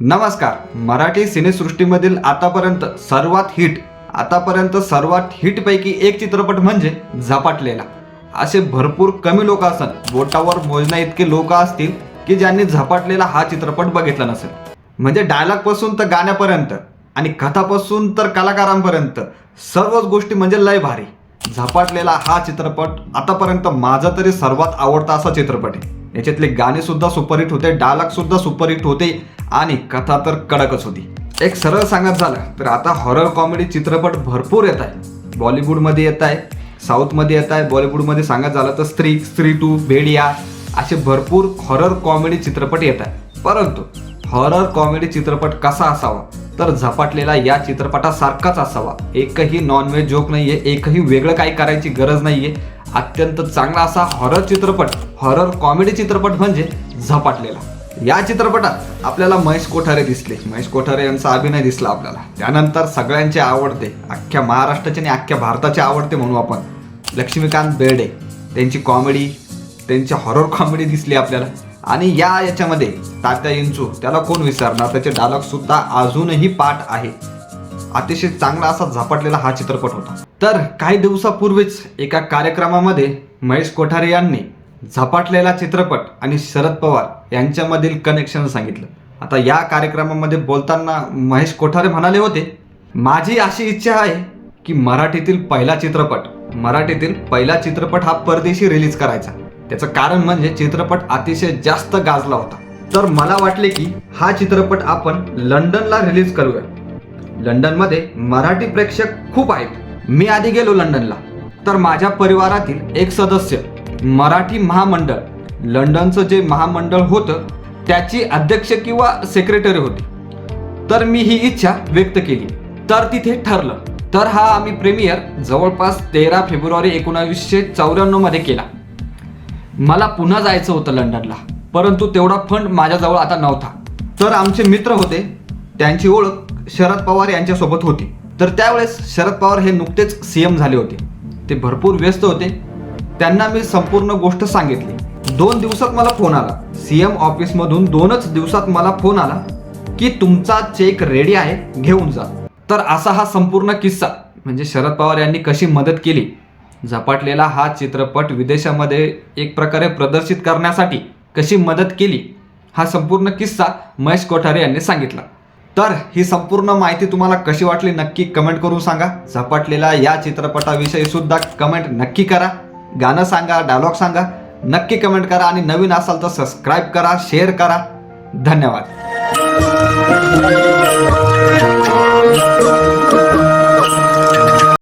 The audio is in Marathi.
नमस्कार. मराठी सिनेसृष्टीमधील आतापर्यंत सर्वात हिट आतापर्यंत सर्वात हिटपैकी एक चित्रपट म्हणजे झपाटलेला. असे भरपूर कमी लोक असत बोटावर मोजण्या इतके लोक असतील की ज्यांनी झपाटलेला हा चित्रपट बघितला नसेल. म्हणजे डायलॉगपासून तर गाण्यापर्यंत आणि कथापासून तर कलाकारांपर्यंत सर्वच गोष्टी म्हणजे लय भारी. झपाटलेला हा चित्रपट आतापर्यंत माझा तरी सर्वात आवडता असा चित्रपट आहे. याच्यातले गाणे सुद्धा सुपरहिट होते डायलॉग सुद्धा सुपरहिट होते आणि कथा तर कडकच होती. एक सरळ सांगत झालं तर आता हॉरर कॉमेडी चित्रपट भरपूर येत आहे. बॉलिवूडमध्ये येत आहे साऊथमध्ये येत आहे बॉलिवूडमध्ये सांगत झालं तर स्त्री स्त्री टू भेडिया असे भरपूर हॉरर कॉमेडी चित्रपट येत आहे. परंतु हॉरर कॉमेडी चित्रपट कसा असावा? तर झपाटलेला या चित्रपटासारखाच असावा. एकही नॉनव्हेज जोक नाही आहे एकही वेगळं काही करायची गरज नाहीये. अत्यंत चांगला असा हॉरर चित्रपट हॉरर कॉमेडी चित्रपट म्हणजे झपाटलेला. या चित्रपटात आपल्याला महेश कोठारे दिसले. महेश कोठारे यांचा अभिनय दिसला आपल्याला. त्यानंतर सगळ्यांचे आवडते अख्ख्या महाराष्ट्राचे आणि अख्ख्या भारताचे आवडते म्हणू आपण लक्ष्मीकांत बेर्डे. त्यांची कॉमेडी त्यांची हॉरर कॉमेडी दिसली आपल्याला. आणि या याच्यामध्ये तात्या इंचू त्याला कोण विसरणार? त्याचे डायलॉग सुद्धा अजूनही पाठ आहे. अतिशय चांगला असा झपाटलेला हा चित्रपट होता. तर काही दिवसापूर्वीच एका कार्यक्रमामध्ये महेश कोठारे यांनी झपाटलेला चित्रपट आणि शरद पवार यांच्यामधील कनेक्शन सांगितलं. आता या कार्यक्रमामध्ये बोलताना महेश कोठारे म्हणाले होते माझी अशी इच्छा आहे की मराठीतील पहिला चित्रपट मराठीतील पहिला चित्रपट हा परदेशी रिलीज करायचा. त्याचं कारण म्हणजे चित्रपट अतिशय जास्त गाजला होता. तर मला वाटले की हा चित्रपट आपण लंडनला रिलीज करूया. लंडनमध्ये मराठी प्रेक्षक खूप आहेत. मी आधी गेलो लंडनला. तर माझ्या परिवारातील एक सदस्य मराठी महामंडळ. लंडनचं जे महामंडळ होतं त्याची अध्यक्ष किंवा सेक्रेटरी होती. तर मी ही इच्छा व्यक्त केली. तर तिथे ठरलं. तर हा आम्ही प्रीमियर जवळपास तेरा फेब्रुवारी एकोणावीसशे चौऱ्याण्णवमध्ये केला. मला पुन्हा जायचं होतं लंडनला परंतु तेवढा फंड माझ्याजवळ आता नव्हता. तर आमचे मित्र होते त्यांची ओळख शरद पवार यांच्यासोबत होती. तर त्यावेळेस शरद पवार हे नुकतेच सीएम झाले होते. ते भरपूर व्यस्त होते. त्यांना मी संपूर्ण गोष्ट सांगितली. दोन दिवसात मला फोन आला. सीएम ऑफिसमधून दोनच दिवसात मला फोन आला की तुमचा चेक रेडी आहे घेऊन जा. तर असा हा संपूर्ण किस्सा. म्हणजे शरद पवार यांनी कशी मदत केली? झपाटलेला हा चित्रपट विदेशामध्ये एक प्रकारे प्रदर्शित करण्यासाठी कशी मदत केली? हा संपूर्ण किस्सा महेश कोठारे यांनी सांगितला. तर ही संपूर्ण माहिती तुम्हाला कशी वाटली नक्की कमेंट करून सांगा. झपाटलेला या चित्रपटाविषयी सुद्धा कमेंट नक्की करा. गाणं सांगा डायलॉग सांगा. नक्की कमेंट करा आणि नवीन असाल तर सबस्क्राईब करा शेअर करा. धन्यवाद.